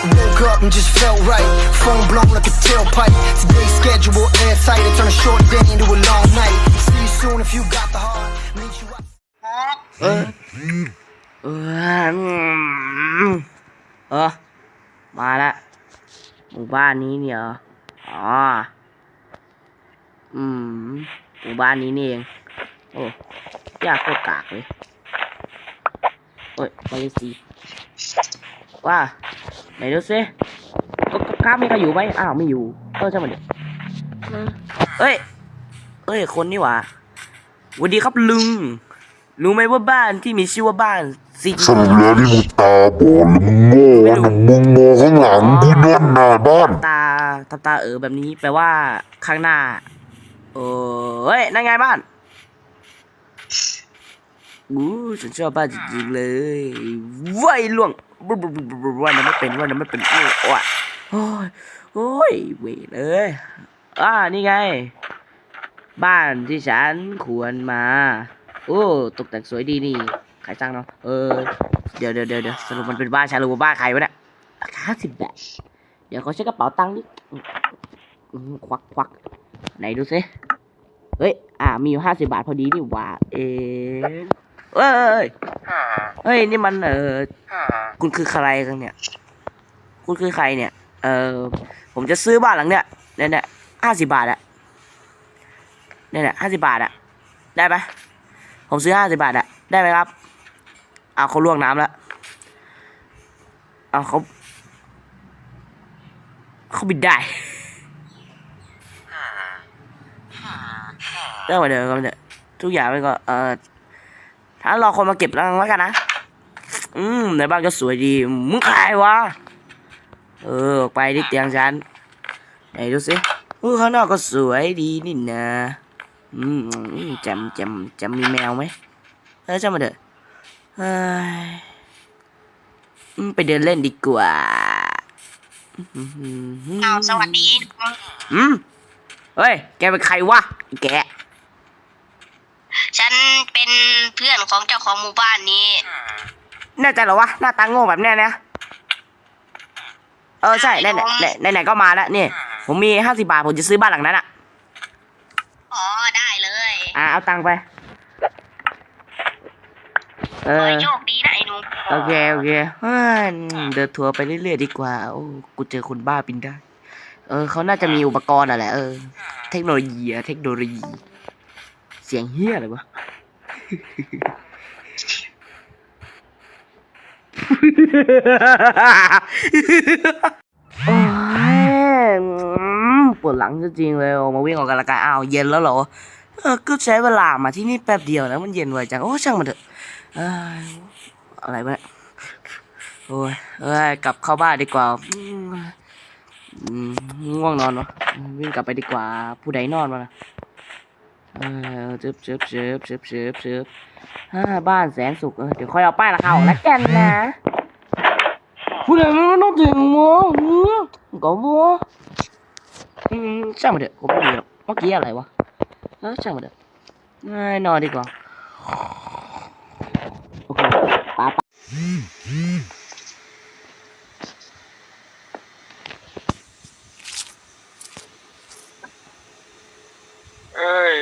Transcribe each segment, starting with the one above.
Woke up and just felt right. Phone blown like a tailpipe. Today's schedule airtight. It turn a short day into a long night. See you soon if you got the heart. Meet you out. เออเออมเออมาละหมู่บ้านนี้เนี่ยอ๋ออืมหมู่บ้านนี้นี่เองโอ้ยากโคตรกากเลยโอ้ยมาเลสีว่า ไหนดูซิก็ก็กล้ามีใครอยู่ไหมอ้าวไม่อยู่ เออใช่ไหมนเดี๋ยวเอ้ย เอ้ย คนนี่หว่าสวัสดีครับลุง รู้ไหมว่าบ้านที่มีชื่อว่าบ้านซิสรุปแล้วนี่มึงตาบอดหรือมึงโง่วะหรือมึงมองข้างหลังกูนั่นน่ะบ้าน ตาทำตาเออแบบนี้แปลว่าข้างหน้า เออเฮ้ยนั่นไงบ้านอู้ฉันชอบบ้านจริงๆเลยว้ายล่วงบบบบบ ว่านั้นไม่เป็นว่านั้นไม่เป็นโอ้โอ้ยโอ้ยโอ้ยเวเลยอ่านี่ไง บ้านที่ฉันควรมา โอ้ตกแต่งสวยดีนี่ใครสร้างเนาะเออเดี๋ยวเดี๋ยวเดี๋ยวสรุปมันเป็นบ้านฉันหรือว่าบ้านใครวะเนี่ยราคาสิบบาทเดี๋ยวเขาใช้กระเป๋าตังค์ดิอืมควักควักไหนดูซิเฮ้ย อ่า มีอยู่ห้าสิบาทพอดีนี่หว่า เอเอ้ย เฮ้ย นี่มันเออ คุณคือใครกันเนี่ย คุณคือใครเนี่ย เออผมจะซื้อบ้านหลังเนี้ยเนี่ยเนี่ยห้าสิบาทอะเนี่ยเนี่ยห้าสิบาทอะได้ไหมผมซื้อห้าสิบาทอะได้ไหมครับเอาเขาล่วงน้ำแล้วเอาเขาเขาบินได้เรื่องมาเดิมกันเถอะทุกอย่างมันก็เออถ้ารอคนมาเก็บแล้วกันนะ อืมในบ้านก็สวยดี มึงใครวะ เออออกไปที่เตียงฉัน ไหนดูสิเออข้างนอกก็สวยดีนี่นะอืมอืมแจมแจมแจมมีแมวไหมเออจะมาเถอะเฮ้ยอืมไปเดินเล่นดีกว่าเอาสวัสดีอืมเฮ้ย แกเป็นใครวะ แก ฉันเป็นเพื่อนของเจ้าของหมู่บ้านนี้ แน่ใจเหรอวะหน้าตาโง่แบบเนี้ยนะเออใช่ไหนไหนไหนไหนไหนก็มาแล้วนี่ผมมีห้าสิบาทผมจะซื้อบ้านหลังนั้นอะอ๋อได้เลยอ่าเอาตังค์ไป เอขออให้โชคดีนะไอ้หนุ่มโอเคโอเคเฮ้ยเดินทัวร์ไปเรื่อยๆดีกว่าโอ้กูเจอคนบ้าบินได้ เออเขาน่าจะมีอุปกรณ์อะไรเออ เทคโนโลยีอะเทคโนโลยี เสียงเฮี้ยอะไรวะโอ้ยอืม ปวดหลังจริงเลยออกมาวิ่งออกกำลังกายอ้าวเย็นแล้วเหรอเออก็ใช้เวลามาที่นี่แป๊บเดียวนะมันเย็นไวจังโอ้ช่างมันเถอะอะไรวะเนี่ยโอ้ยเอ้ยกลับเข้าบ้านดีกว่าง่วงนอนวะวิ่งกลับไปดีกว่าผู้ใดนอนวะนะเออเจ็บเจ็บเจ็บเจ็บเจ็บเจ็บบ้านแสนสุขเออเดี๋ยวค่อยเอาป้ายราคาออกแล้วกันนะ ผู้ใดมันต้องถึงมั้งอืมก็มัวอืมช่างมันเถอะผมไม่มีหรอกเมื่อกี้อะไรวะเออช่างมันเถอะนอนดีกว่าโอเคป้าป้าเอ้ย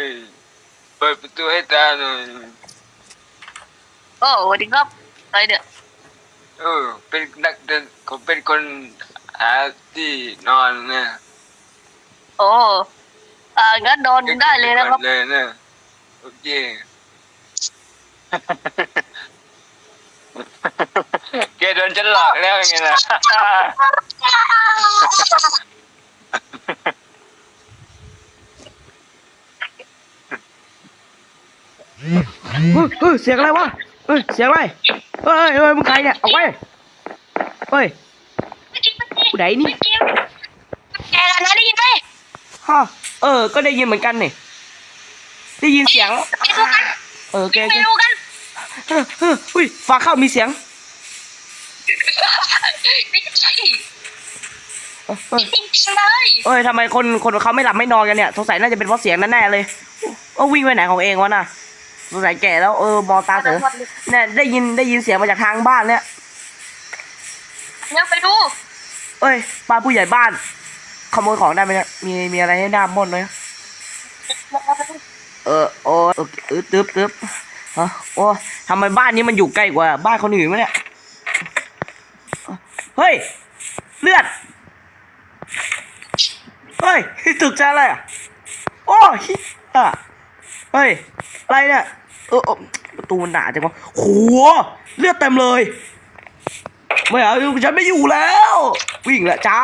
เปิดประตูให้ตาหน่อยโอ้สวัสดีครับอะไรเด้อ เออ เป็นนักเดินผมเป็นคนหาที่นอนนะโอ้อ่างั้นนอนได้เลยนะครับเลยนะโอเคแกโดนฉันหลอกแล้วไงนะเฮ้ยเฮ้ยเสียงอะไรวะเฮ้ยเสียงอะไร เฮ้ยเฮ้ยมึงใครเนี่ยออกไปเฮ้ย ผู้ใดนี่ แกกันนะได้ยินไหมฮะเออ ก็ได้ยินเหมือนกันนี่ได้ยินเสียง ไปดูกันเออแกไปแกดูกันเออเอออุ้ยฟ้าเข้ามีเสียงไม่ใช่เออเออจริงๆเลยเอ้ยทำไมคนคนเขาไม่หลับไม่นอนกันเนี่ย สงสัยน่าจะเป็นเพราะเสียงนั่นแน่เลยเออวิ่งไปไหนของเองวะน่ะ สงสัยแก่แล้วเออมองตาเสือเนี่ยได้ยินได้ยินเสียงมาจากทางบ้านเนี่ยเนี่ยไปดูเเอ้ยป้าผู้ใหญ่บ้าน ขโมยของได้ไหมเนี่ยมีมีอะไรให้น้ามนไหมเออโอ้โอเคเออตึ๊บตึ๊บฮะโอ้ทำไมบ้านนี้มันอยู่ใกล้กว่า บ้านคนอื่นวะเนี่ยเฮ้ย เลือด เฮ้ยตึกใจอะไรอะ โอ้ยอะเฮ้ย อะไรเนี่ยเออเออประตูมันหนาจังวะโหเลือดเต็มเลยไม่เอาฉันไม่อยู่แล้ว วิ่งละจ้า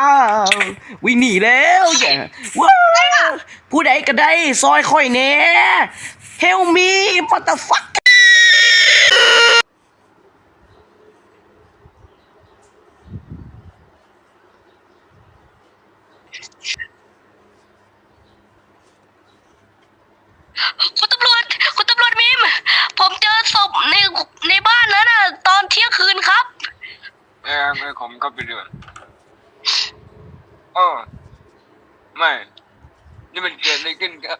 วิ่งหนีแล้วแกว้าวผู้ใดก็ได้ซอยค่อยแน่ Help me what the fuck คุณตำรวจ คุณตำรวจมิม ผมเจอศพในในบ้านนั้นน่ะ ตอนเที่ยงคืนครับ เออไม่ ผมก็ไปดูโอ้ไม่ นี่มันเกิดอะไรขึ้นครับ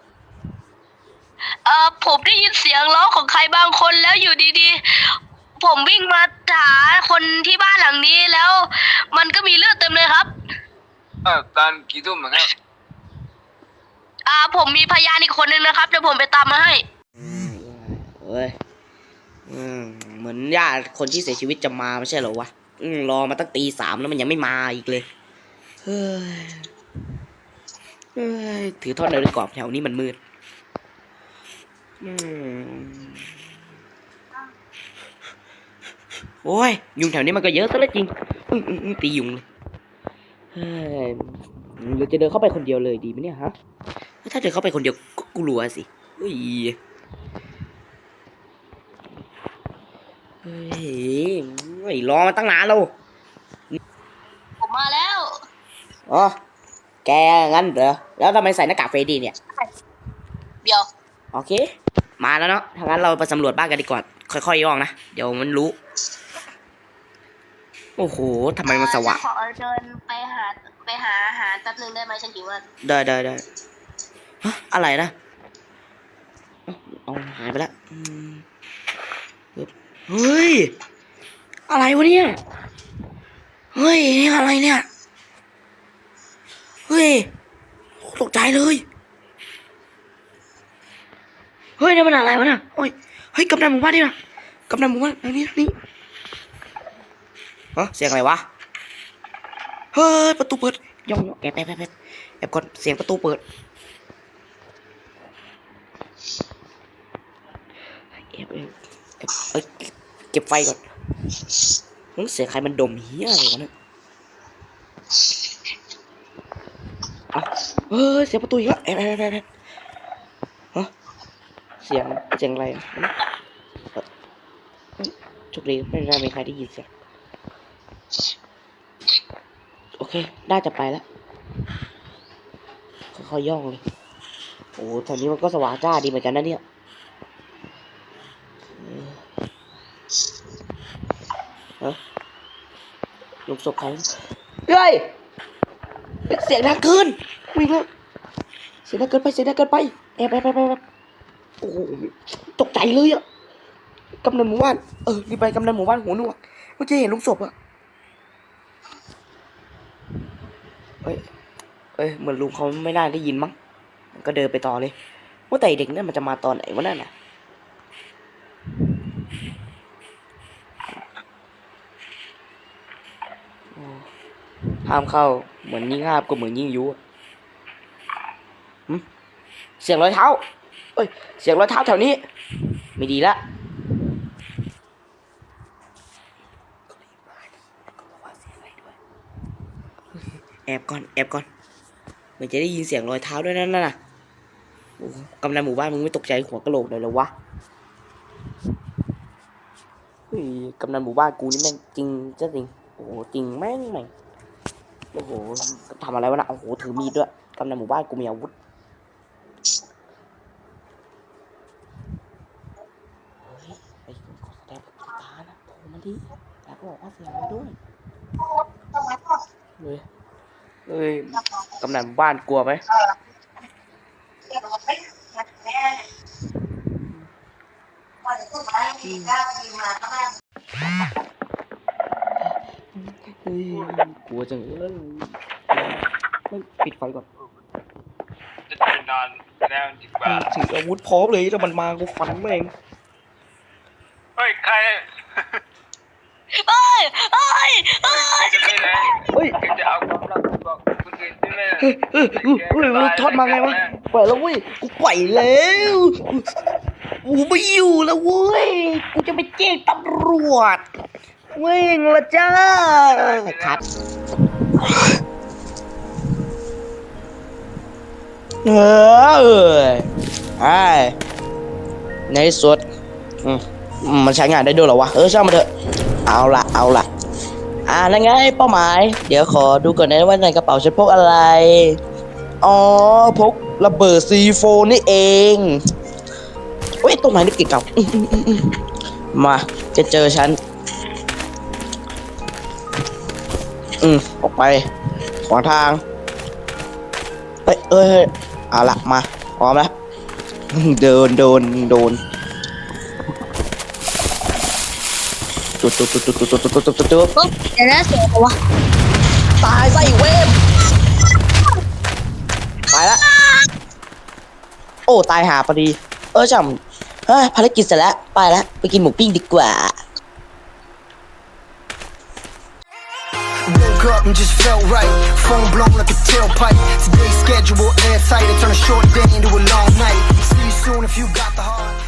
เอ่อผมได้ยินเสียงร้องของใครบางคนแล้วอยู่ดีๆ ผมวิ่งมาหาคนที่บ้านหลังนี้แล้ว มันก็มีเลือดเต็มเลยครับ เออตอนกี่ทุ่มอะครับอ่า ผมมีพยานอีกคนนึงนะครับเดี๋ยวผมไปตามมาให้เอ้ยอืมเหมือนญาติคนที่เสียชีวิตจะมาไม่ใช่เหรอวะอืม รอมาตั้งตีสามแล้วมันยังไม่มาอีกเลย เฮ้ยเฮ้ยถือท่อนเดินกรอบแถวนี้มันมืดโอ้ย ยุงแถวนี้มันก็เยอะซะแล้วจริงตียุงเลยเฮ้ยเราจะเดินเข้าไปคนเดียวเลยดีไหมเนี่ยฮะ ถ้าเดินเข้าไปคนเดียวก็กลัวสิเฮ้ย เฮ้ยเฮ้ยรอมาตั้งนานแล้วผมมาแล้วอ๋อแกงั้นเหรอแล้วทำไมใส่หน้ากากเฟรดี้เนี่ยเดี๋ยวโอเค มาแล้วเนาะถ้างั้นเราไปสำรวจบ้านกันดีกว่าค่อยๆย่องนะเดี๋ยวมันรู้ โอ้โหทำไมมันสว่างขอเดินไปหาไปหาอาหารแป๊บนึงได้ไหมฉันหิวอะได้ได้ได้ฮะอะไรนะเอาหายไปแล้วอืมปึ๊บ เฮ้ย อะไรวะเนี่ย เฮ้ยนี่อะไรเนี่ย เฮ้ย ตกใจเลย เฮ้ยนี่มันอะไรวะเนี่ยโอ้ย เฮ้ยกำนันหมู่บ้านนี่นะกำนันหมู่บ้านทางนี้ทางนี้ฮะเสียงอะไรวะ เฮ้ย ประตูเปิด ย่องย่องแอบแอบแอบแอบแอบก่อน เสียงประตูเปิดแอบแอบแอบ เอ้ยเก็บไฟก่อนหึเสียงใครมันดมเฮียอะไรวะเนี่ยอะเฮ้ยเสียงประตูอีกแล้วแอบแอบแอบแอบฮะเสียงเสียงอะไรอะเอ้ยเอ้ยโชคดีไม่น่ามีใครได้ยินเสียงโอเคน่าจะไปแล้วค่อยๆย่องเลยโอ้แถวนี้มันก็สว่างจ้าดีเหมือนกันนะเนี่ย เออลงศพใครเฮ้ยเสียงดังเกินวิ่งแล้วเสียงดังเกินไปเสียงดังเกินไปแอบแอบแอบแอบโอ้โหตกใจเลยอะกำนันหมู่บ้านเออรีบไปกำนันหมู่บ้านหัวหนวกเมื่อกี้เห็นลุงศพอะเฮ้ยเอ้ยเหมือนลุงเขาไม่น่าได้ยินมั้งก็เดินไปต่อเลย ว่าแต่เด็กนั่นมันจะมาตอนไหนวะนั่นน่ะ ห้ามเข้า เหมือนยิ่งห้ามก็เหมือนยิ่งยุอะหึเสียงรอยเท้า เอ้ย เสียงรอยเท้าแถวนี้ ไม่ดีละแอบก่อน แอบก่อน มันจะได้ยินเสียงรอยเท้าด้วยนั่นน่ะโอ้กำนันหมู่บ้านมึงไม่ตกใจหัวกะโหลกเลยหรอวะกำนันหมู่บ้านกูนี่แม่งจริงจะจริง โอ้จริงแม่งแม่ง โอ้โหทำอะไรวะนะโอ้โหถือมีดด้วยกำนันหมู่บ้านกูมีอาวุธเฮ้ยไอ้ขอแสดงปฏิตานะโทรมาดิแล้วก็บอกว่าเสียงมาด้วยเฮ้ยเฮ้ยกำนันหมู่บ้านกลัวไหมเออยก ลัวจังเลยไม่ปิดไฟก่อนจะนอนแล้วดีกว่าถืออาวุธพร้อมเลยถ้ามันมากูฟันแม่งเฮ้ยใครเอ้ยเอ้ยเอ้ยจะไปไหนเฮ้ยจะเอาความลับไปบอกคนอื่นใช่ไหมเฮ้ยเฮ้ยเฮ้ยทอดมาไงวะปล่อยแล้วเว้ยกูปล่อยแล้วกูไม่อยู่แล้วเว้ยกูจะไปแจ้งตำรวจเว้งละจ้าครับ เออเอยไอ้ในที่สุดอืมมันใช้งานได้ด้วยเหรอวะ เออช่างมันเถอะ เอาละเอาละอ่านั่นไงเป้าหมาย เดี๋ยวขอดูก่อนนะว่าในกระเป๋าฉันพกอะไร อ๋อ พกระเบิดซีโฟนี่เองเว้ยตรงไหนนี่เกี่ยวกับอื้ออื้ออื้ออื้อมาจะเจอฉัน อืมออกไป ขวางทางเอ้ยเอ้ยเอ้ยเอาละมาพร้อมแล้วเดินโดนโดนจุดจุดจุดจุดจุดจุดจุดจุดจุดจุดปุ๊บเดี๋ยวนะเสียงวะตายซะอีกเวฟไปละโอ้ตายหาพอดี เออจำเฮ้ยภารกิจเสร็จแล้ว ไปแล้ว ไปกินหมูปิ้งดีกว่า Woke up and just felt right. Phone blown like a tailpipe. Today's schedule airtight. It turn a short day into a long night. See you soon if you got the heart.